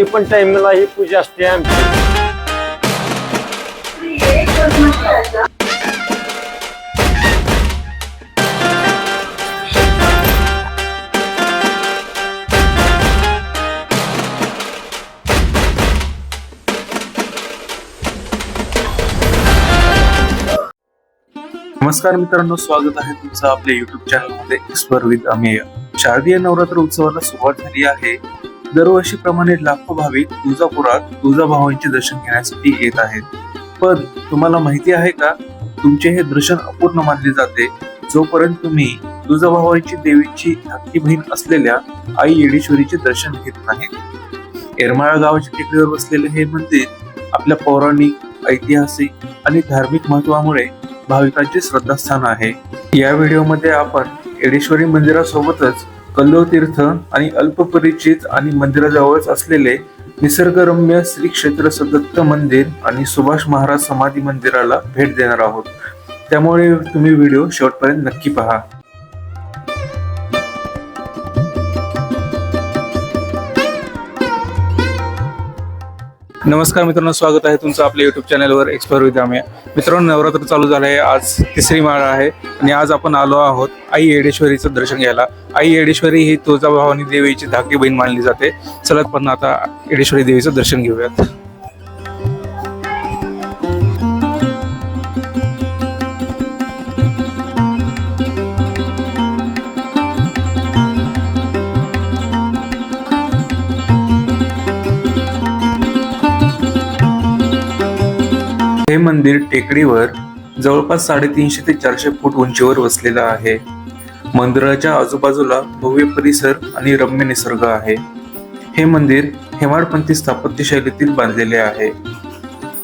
दोन्ही पण टाइमला ही पूजा असते आमची. नमस्कार मित्रांनो स्वागत आहे तुमचं आपल्या युट्यूब चॅनलमध्ये एक्सप्लोर विथ अमेय शारदीय नवरात्र उत्सवाला सुरुवात झाली आहे. दरवर्षीप्रमाणे लाखो भाविक तुळजापुरात तुळजाभवानीचे दर्शन घेण्यासाठी येत आहेत. पण तुम्हाला माहिती आहे का? तुमचे हे दर्शन अपूर्ण मानले जाते. जोपर्यंत तुम्ही तुळजाभवानीची देवीची धाकटी बहीण असलेल्या आई येडेश्वरीचे दर्शन घेत नाहीत येरमाळा गावाच्या टेकडीवर बसलेले हे मंदिर आपल्या पौराणिक ऐतिहासिक आणि धार्मिक महत्वामुळे भाविकांचे श्रद्धास्थान आहे. या व्हिडिओमध्ये आपण येडेश्वरी मंदिरासोबतच कल्लो तीर्थ आणि अल्पपरिचित आणि मंदिराजवळच असलेले निसर्गरम्य श्री क्षेत्र सदत्त मंदिर आणि सुभाष महाराज समाधी मंदिराला भेट देणार आहोत. त्यामुळे तुम्ही व्हिडिओ शेवटपर्यंत नक्की पहा. नमस्कार मित्रांनो स्वागत आहे तुमचं आपल्या युट्यूब चॅनलवर एक्सप्लोर विथ आम्ही मित्रांनो नवरात्र चालू झालं आहे आज तिसरी माळ आहे आणि आज आपण आलो आहोत आई येडेश्वरीचं दर्शन घ्यायला. आई येडेश्वरी ही तुळजाभवानी देवीची धाकटी बहीण मानली जाते. चला पण आता येडेश्वरी देवीचं दर्शन घेऊयात. हे मंदिर टेकडीवर जवळपास साडेतीनशे ते चारशे फूट उंचीवर वसलेलं आहे. मंदिराच्या आजूबाजूला भव्य परिसर आणि रम्य निसर्ग आहे. हे मंदिर हेमाडपंथी स्थापत्य शैलीतील बांधलेले आहे.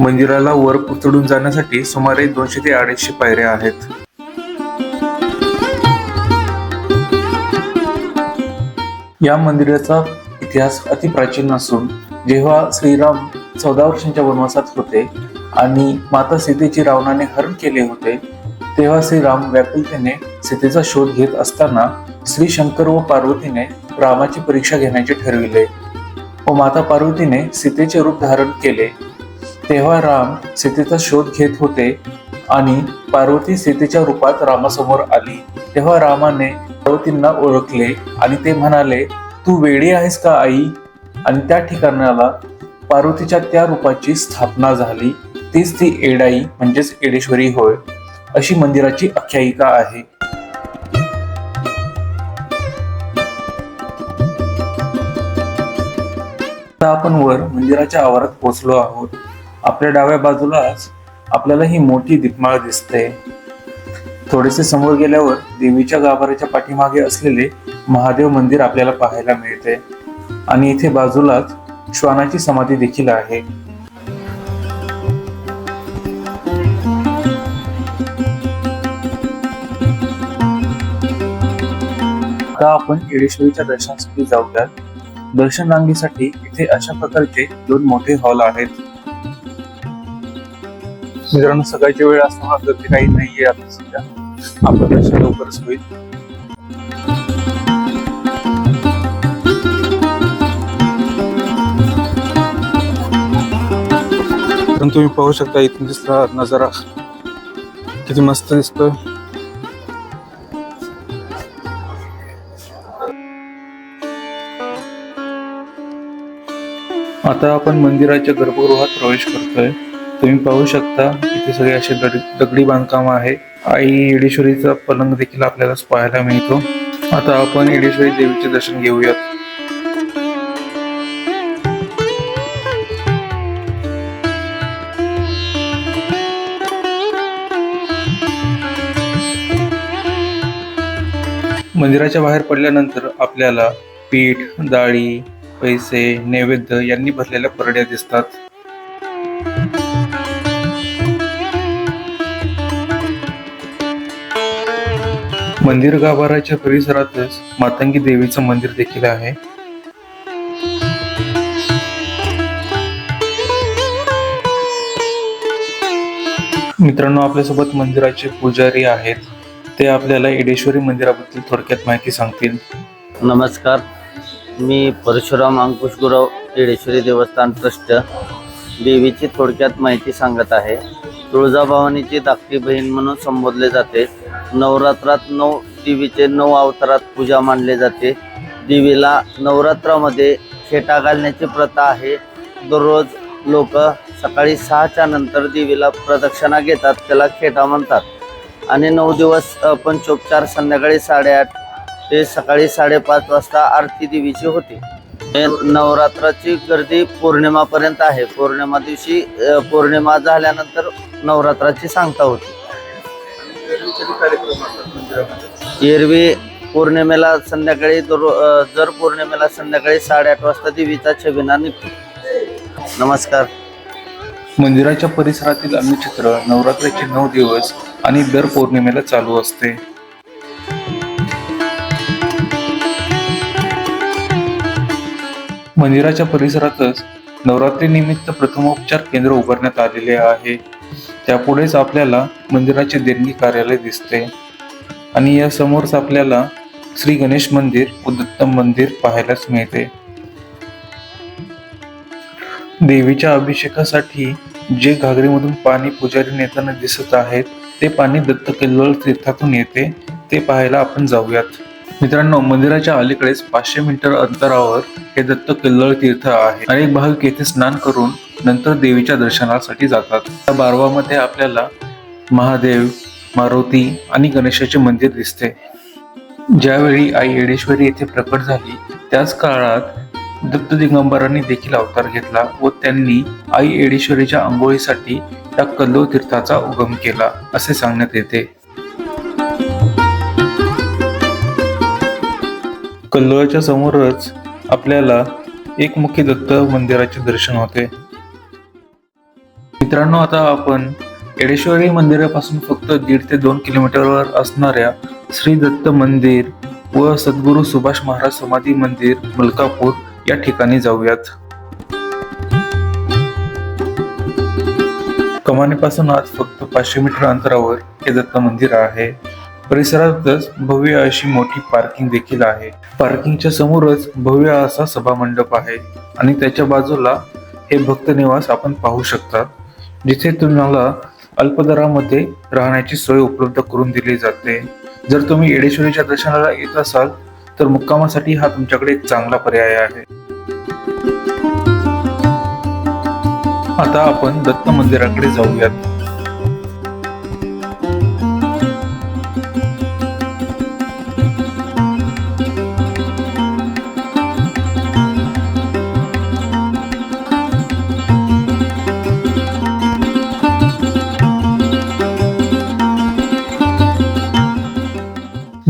मंदिराला वर उचडून जाण्यासाठी सुमारे दोनशे ते अडीचशे पायऱ्या आहेत. या मंदिराचा इतिहास अति प्राचीन असून जेव्हा श्रीराम चौदा वर्षांच्या वनवासात होते आणि माता सीतेची रावणाने हरण केले होते तेव्हा श्रीराम व्याकुलतेने सीतेचा शोध घेत असताना श्री शंकर व पार्वतीने रामाची परीक्षा घेण्याचे ठरविले व माता पार्वतीने सीतेचे रूप धारण केले. तेव्हा राम सीतेचा शोध घेत होते आणि पार्वती सीतेच्या रूपात रामासमोर आली. तेव्हा रामाने पार्वतींना ओळखले आणि ते म्हणाले तू वेडी आहेस का आई? आणि त्या ठिकाणाला पार्वतीच्या त्या रूपाची स्थापना झाली. तीच ती एडाई म्हणजेच एडेश्वरी होय अशी मंदिराची आख्यायिका आहे. आता आपण वर मंदिराच्या आवारात पोहोचलो आहोत. आपल्या डाव्या बाजूलाच आपल्याला ही मोठी दीपमाळ दिसते. थोडेसे समोर गेल्यावर देवीच्या गाभाऱ्याच्या पाठीमागे असलेले महादेव मंदिर आपल्याला पाहायला मिळते. आणि इथे बाजूलाच श्वानाची समाधी देखील आहे. आता आपण येडेश्वरीच्या दर्शनासाठी जाऊयात. दर्शन रांगेसाठी इथे अशा प्रकारचे दोन मोठे हॉल आहेत. मित्रांनो सकाळची वेळ असताना गर्दी काही नाहीये आता सध्या. आपलं दर्शन लवकरच होईल. पण तुम्ही पाहू शकता इथून दिसला नजारा. किती मस्त दिसतोय. आता आपण मंदिराच्या गर्भगृहात प्रवेश करतोय. तुम्ही पाहू शकता इथे सगळे असे दगडी बांधकाम आहे. आई येडेश्वरीचा पलंग देखील आपल्याला पाहायला मिळतो. आता आपण येडेश्वरी देवीचे दर्शन घेऊयात. मंदिराच्या बाहेर पडल्यानंतर आपल्याला पीठ डाळी पैसे नैवेद्य यांनी भरलेल्या परड्या दिसतात. मंदिर गाभाराच्या परिसरातच मातंगी देवीचं मंदिर देखील आहे. मित्रांनो आपल्यासोबत मंदिराचे पुजारी आहेत. ते आपल्याला येडेश्वरी मंदिराबद्दल थोडक्यात माहिती सांगतील. नमस्कार. मी परशुराम अंकुश गुरव येडेश्वरी देवस्थान ट्रस्ट देवीची थोडक्यात माहिती सांगत आहे. तुळजाभवानीची धाकटी बहीण म्हणून संबोधले जाते. नवरात्रात नऊ देवीचे नऊ अवतारात पूजा मानले जाते. देवीला नवरात्रामध्ये खेटा घालण्याची प्रथा आहे. दररोज लोक सकाळी सहाच्या नंतर देवीला प्रदक्षिणा घेतात त्याला खेटा म्हणतात. आणि नऊ दिवस पंचोपचार संध्याकाळी साडेआठ ते सकाळी साडेपाच वाजता आरती देवीची होते. हे नवरात्राची गर्दी पौर्णिमापर्यंत आहे. पौर्णिमा दिवशी पौर्णिमा झाल्यानंतर नवरात्राची सांगता होती. एरवी पौर्णिमेला संध्याकाळी दर जर पौर्णिमेला संध्याकाळी साडेआठ वाजता देवीचा छबिना निघतो. नमस्कार. मंदिराच्या परिसरातील अन्नचित्र नवरात्रीचे नऊ दिवस आणि दर पौर्णिमेला चालू असते. मंदिराच्या परिसरातच नवरात्री निमित्त प्रथमोपचार केंद्र उभारण्यात आलेले आहे. त्यापुढेच आपल्याला मंदिराचे देणगी कार्यालय दिसते. आणि या समोरच आपल्याला श्री गणेश मंदिर व दत्तम मंदिर पाहायलाच मिळते. देवीच्या अभिषेकासाठी जे घागरीमधून पाणी पुजारी नेताना दिसत आहेत ते पाणी दत्त किल्लोळ तीर्थातून येते. ते पाहायला आपण जाऊयात. मित्रांनो मंदिराच्या अलीकडेच पाचशे मीटर अंतरावर हे दत्त कल्लळ तीर्थ आहे. अनेक भाविक येथे स्नान करून नंतर देवीच्या दर्शनासाठी जातात. या बारवामध्ये आपल्याला महादेव मारुती आणि गणेशाचे मंदिर दिसते. ज्यावेळी आई येडेश्वरी येथे प्रकट झाली त्याच काळात दत्त दिगंबरांनी देखील अवतार घेतला व त्यांनी आई येडेश्वरीच्या आंघोळीसाठी त्या कल्लो तीर्थाचा उगम केला असे सांगण्यात येते. कल्लोळच्या समोरच आपल्याला एकमुखी दत्त मंदिराचे दर्शन होते. मित्रांनो आता आपण एडेश्वरी मंदिरापासून फक्त दीड ते दोन किलोमीटरवर असणाऱ्या श्री दत्त मंदिर व सद्गुरू सुभाष महाराज समाधी मंदिर मलकापूर या ठिकाणी जाऊयात. कमानीपासून आज फक्त पाचशे मीटर अंतरावर हे दत्त मंदिर आहे. परिसरातच भव्य अशी मोठी पार्किंग देखील आहे. पार्किंगच्या समोरच भव्य असा सभा मंडप आहे आणि त्याच्या बाजूला हे भक्त निवास आपण पाहू शकता जिथे तुम्हाला अल्पदरामध्ये राहण्याची सोय उपलब्ध करून दिली जाते. जर तुम्ही येडेश्वरीच्या दर्शनाला येत असाल तर मुक्कामासाठी हा तुमच्याकडे एक चांगला पर्याय आहे. आता आपण दत्त मंदिराकडे जाऊयात.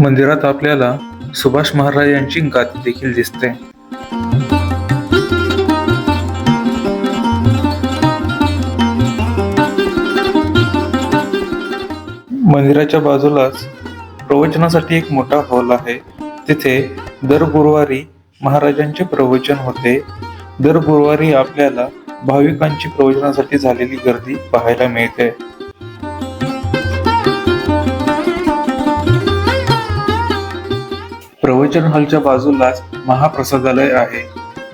मंदिरात आपल्याला सुभाष महाराज यांची गादी देखील दिसते. मंदिराच्या बाजूलाच प्रवचनासाठी एक मोठा हॉल आहे. तिथे दर गुरुवारी महाराजांचे प्रवचन होते. दर गुरुवारी आपल्याला भाविकांची प्रवचनासाठी झालेली गर्दी पाहायला मिळते. प्रवचन हॉलच्या बाजूलाच महाप्रसादालय आहे.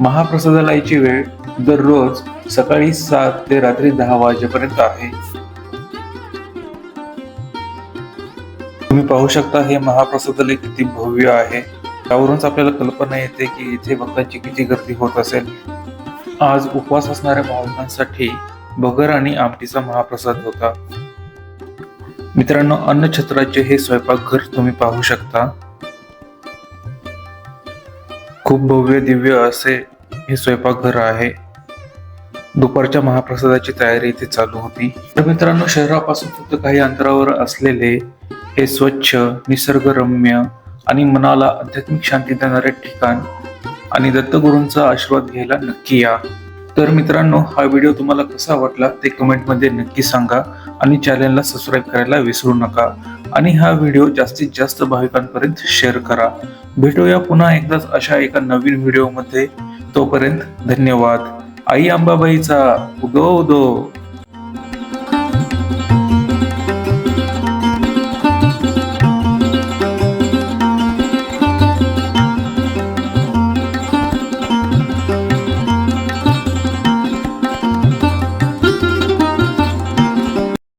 महाप्रसादालयाची वेळ दररोज सकाळी सात ते रात्री दहा वाजेपर्यंत आहे. तुम्ही पाहू शकता हे महाप्रसादालय किती भव्य आहे. त्यावरूनच आपल्याला कल्पना येते की इथे भक्तांची किती गर्दी होत असेल. आज उपवास असणाऱ्या भाविकांसाठी बगर आणि आमटीचा महाप्रसाद होता. मित्रांनो अन्नछत्राचे हे स्वयंपाकघर तुम्ही पाहू शकता. खूप भव्य दिव्य असे हे स्वयंपाकघर आहे. दुपारच्या महाप्रसादाची तयारी इथे चालू होती. तर मित्रांनो शहरापासून फक्त काही अंतरावर असलेले हे स्वच्छ निसर्गरम्य आणि मनाला आध्यात्मिक शांती देणारे ठिकाण आणि दत्तगुरूंचा आशीर्वाद घ्यायला नक्की या. तर मित्रांनो हा व्हिडिओ तुम्हाला कसा वाटला ते कमेंटमध्ये नक्की सांगा आणि चॅनलला सबस्क्राईब करायला विसरू नका. आणि हा व्हिडिओ जास्तीत जास्त भाविकांपर्यंत शेअर करा. भेटूया पुन्हा एकदाच अशा एका नवीन व्हिडिओमध्ये. तोपर्यंत धन्यवाद. आई अंबाबाईचा उदो उदो